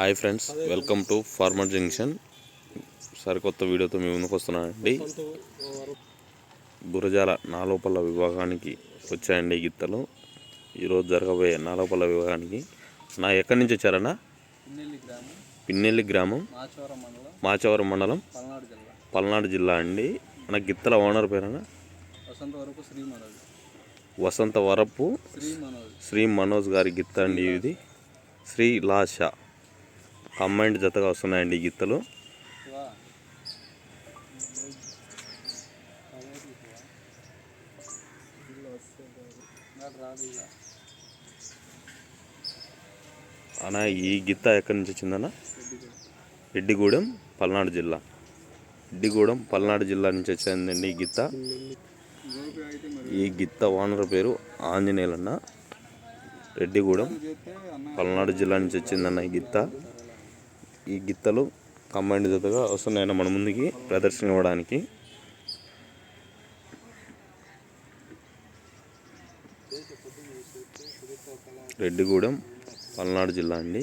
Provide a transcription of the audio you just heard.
Hi friends welcome to farmer junction. సరికొత్త వీడియోతో మీ ముందుకు వస్తున్నానండి. గురజాల నాలోపల్ల విభాగానికి వచ్చాయండి ఈ గిత్తలు. ఈరోజు జరగబోయే నాలోపల్ల విభాగానికి. నా ఎక్కడి నుంచి వచ్చారన్నా? పిన్నెల్లి గ్రామం. మాచవరం మండలం. పల్నాడు జిల్లా. అండి. మన గిత్తల ఓనర్ పేరేనా వసంత వరపు శ్రీ మనోజ్ గారి గిత్త అండి ఇది. శ్రీ లాష. కంబైండ్ జతగా వస్తున్నాయండి ఈ గిత్తలు. అన్నా అన్న ఈ గిత్త ఎక్కడి నుంచి వచ్చిందన్న? రెడ్డిగూడెం పల్నాడు జిల్లా. రెడ్డిగూడెం పల్నాడు జిల్లా నుంచి వచ్చిందండి ఈ గిత్త. ఈ గిత్త ఓనర్ పేరు ఆంజనేయులన్న. రెడ్డిగూడెం పల్నాడు జిల్లా నుంచి వచ్చిందన్న ఈ గిత్త. ఈ గిత్తలు కంబైండ్ జతగా వస్తున్నాయన్న మన ముందుకి ప్రదర్శన ఇవ్వడానికి. రెడ్డిగూడెం పల్నాడు జిల్లా అండి.